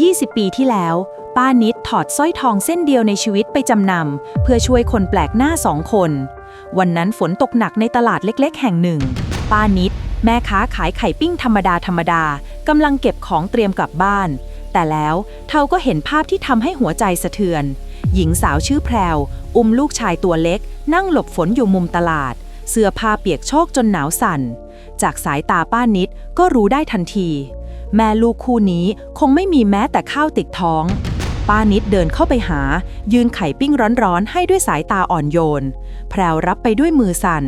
20 ปีที่แล้ว ป้านิดถอดสร้อยทองเส้นเดียวในชีวิตไปจำนำ เพื่อช่วยคนแปลกหน้าสองคน วันนั้นฝนตกหนักในตลาดเล็กๆ แห่งหนึ่ง ป้านิด แม่ค้าขายไข่ปิ้งธรรมดาธรรมดากำลังเก็บของเตรียมกลับบ้าน แต่แล้วเธอก็เห็นภาพที่ทำให้หัวใจสะเทือน หญิงสาวชื่อแพรว อุ้มลูกชายตัวเล็ก นั่งหลบฝนอยู่มุมตลาด เสื้อผ้าเปียกโชกจนหนาวสั่น จากสายตาป้านิดก็รู้ได้ทันที แม่ลูกคู่นี้คงไม่มีแม้แต่ข้าวติดท้อง ป้านิดเดินเข้าไปหา ยืนไข่ปิ้งร้อนๆ ให้ด้วยสายตาอ่อนโยน แพรวรับไปด้วยมือสั่น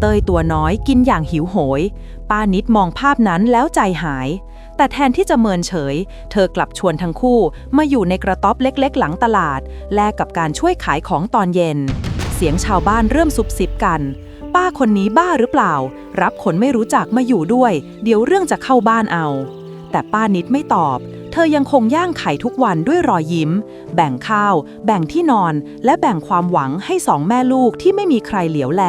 เตยตัวน้อยกินอย่างหิวโหย ป้านิดมองภาพนั้นแล้วใจหาย แต่แทนที่จะเมินเฉย เธอกลับชวนทั้งคู่มาอยู่ในกระต๊อบเล็กๆ หลังตลาด แลกกับการช่วยขายของตอนเย็น เสียงชาวบ้านเริ่มซุบซิบกันป้าคนนี้บ้าหรือเปล่า รับคนไม่รู้จักมาอยู่ด้วย เดี๋ยวเรื่องจะเข้าบ้านเอา แต่ป้านิดไม่ตอบ เธอยังคงย่างไข่ทุกวันด้วยรอยยิ้ม แบ่งข้าว แบ่งที่นอน และแบ่งความหวังให้สองแม่ลูกที่ไม่มีใครเหลียวแล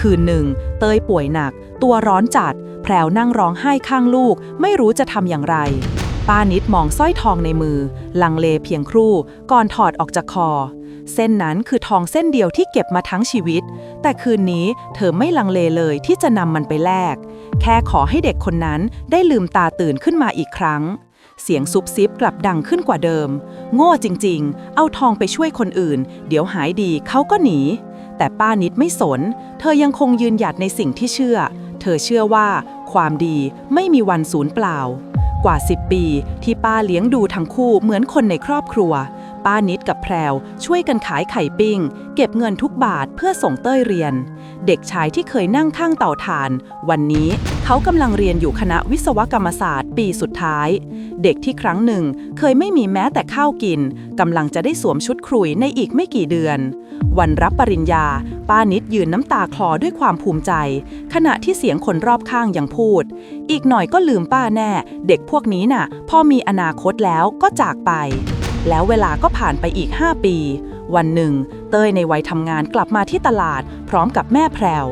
คืนหนึ่ง เตยป่วยหนัก ตัวร้อนจัด แพรวนั่งร้องไห้ข้างลูก ไม่รู้จะทำอย่างไร ป้านิดมองสร้อยทองในมือ ลังเลเพียงครู่ ก่อนถอดออกจากคอ เส้นนั้นคือทองเส้นเดียวที่เก็บมาทั้งชีวิต แต่คืนนี้เธอไม่ลังเลเลยที่จะนำมันไปแลก แค่ขอให้เด็กคนนั้นได้ลืมตาตื่นขึ้นมาอีกครั้ง เสียงซุบซิบกลับดังขึ้นกว่าเดิม โง่จริงๆ เอาทองไปช่วยคนอื่น เดี๋ยวหายดีเขาก็หนี แต่ป้านิดไม่สน เธอยังคงยืนหยัดในสิ่งที่เชื่อ เธอเชื่อว่าความดีไม่มีวันสูญเปล่ากว่า 10 ปีที่ป้าเลี้ยงดูทั้งคู่เหมือนคนในครอบครัว ป้านิดกับแพรว ช่วยกันขายไข่ปิ้ง เก็บเงินทุกบาทเพื่อส่งเต้ยเรียน เด็กชายที่เคยนั่งข้างเต่าถ่าน วันนี้เขากำลังเรียนอยู่คณะวิศวกรรมศาสตร์ปีสุดท้าย เด็กที่ครั้งหนึ่งเคยไม่มีแม้แต่ข้าวกินกำลังจะได้สวมชุดครุยในอีกไม่กี่เดือน วันรับปริญญา ป้านิดยืนน้ำตาคลอด้วยความภูมิใจ ขณะที่เสียงคนรอบข้างยังพูด อีกหน่อยก็ลืมป้าแน่ เด็กพวกนี้น่ะ พอมีอนาคตแล้วก็จากไป แล้วเวลาก็ผ่านไปอีก 5 ปี วันหนึ่ง เต้ยในวัยทำงานกลับมาที่ตลาด พร้อมกับแม่แพรว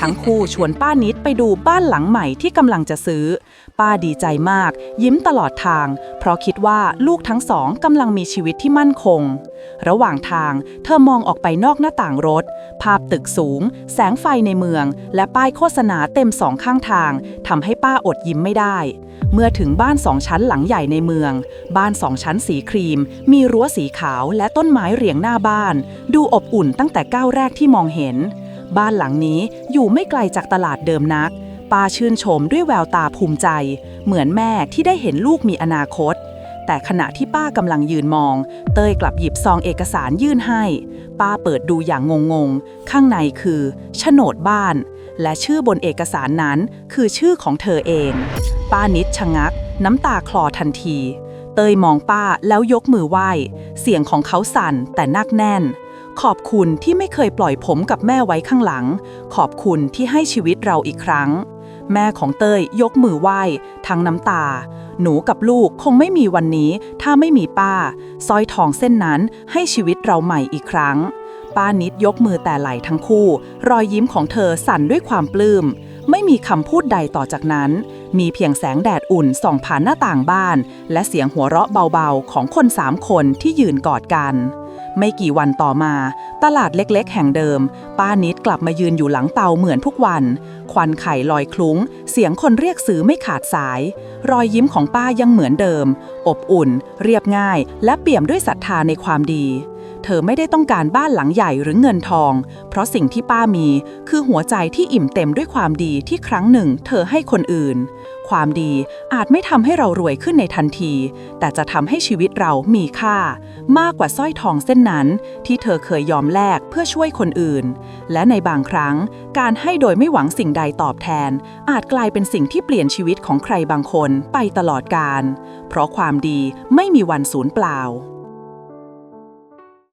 ทั้งคู่ชวนป้านิด ไปดูบ้านหลังใหม่ที่กำลังจะซื้อ ป้าดีใจมาก ยิ้มตลอดทาง เพราะคิดว่าลูกทั้งสองกำลังมีชีวิตที่มั่นคง ระหว่างทางเธอมองออกไปนอกหน้าต่างรถ ภาพตึกสูง แสงไฟในเมือง และป้ายโฆษณาเต็มสองข้างทางทำให้ป้าอดยิ้มไม่ได้ เมื่อถึงบ้านสองชั้นหลังใหญ่ในเมือง บ้านสองชั้นสีครีม มีรั้วสีขาวและต้นไม้เรียงหน้าบ้าน ดูอบอุ่นตั้งแต่ก้าวแรกที่มองเห็น บ้านหลังนี้อยู่ไม่ไกลจากตลาดเดิมนัก ป้าชื่นชมด้วยแววตาภูมิใจ เหมือนแม่ที่ได้เห็นลูกมีอนาคต แต่ขณะที่ป้ากำลังยืนมอง เต้ยกลับหยิบซองเอกสารยื่นให้ ป้าเปิดดูอย่างงงๆ ข้างในคือโฉนดบ้าน และชื่อบนเอกสารนั้นคือชื่อของเธอเอง ป้านิดชะงัก น้ำตาคลอทันที เตยมองป้าแล้วยกมือไหว้ เสียงของเขาสั่นแต่นักแน่น ขอบคุณที่ไม่เคยปล่อยผมกับแม่ไว้ข้างหลัง ขอบคุณที่ให้ชีวิตเราอีกครั้ง แม่ของเต้ยยกมือไหว้ทั้งน้ำตา หนูกับลูกคงไม่มีวันนี้ถ้าไม่มีป้าสร้อยทองเส้นนั้นให้ชีวิตเราใหม่อีกครั้ง ป้านิดยกมือแต่ไหลทั้งคู่ รอยยิ้มของเธอสั่นด้วยความปลื้มไม่มีคำพูดใดต่อจากนั้น มีเพียงแสงแดดอุ่นส่องผ่านหน้าต่างบ้าน และเสียงหัวเราะเบาๆ ของคนสามคนที่ยืนกอดกัน ไม่กี่วันต่อมา ตลาดเล็กๆ แห่งเดิม ป้านิดกลับมายืนอยู่หลังเตาเหมือนทุกวัน ควันไข่ลอยคลุ้ง เสียงคนเรียกซื้อไม่ขาดสาย รอยยิ้มของป้ายังเหมือนเดิม อบอุ่น เรียบง่าย และเปี่ยมด้วยศรัทธาในความดี เธอไม่ได้ต้องการบ้านหลังใหญ่หรือเงินทอง เพราะสิ่งที่ป้ามี คือหัวใจที่อิ่มเต็มด้วยความดีที่ครั้งหนึ่ง เธอให้คนอื่น ความดีอาจไม่ทำให้เรารวยขึ้นในทันที แต่จะทำให้ชีวิตเรามีค่า มากกว่าสร้อยทองเส้นนั้น ที่เธอเคยยอมแลกเพื่อช่วยคนอื่น และในบางครั้ง การให้โดยไม่หวังสิ่งใดตอบแทน อาจกลายเป็นสิ่งที่เปลี่ยนชีวิตของใครบางคนไปตลอดกาลเพราะความดีไม่มีวันสูญเปล่า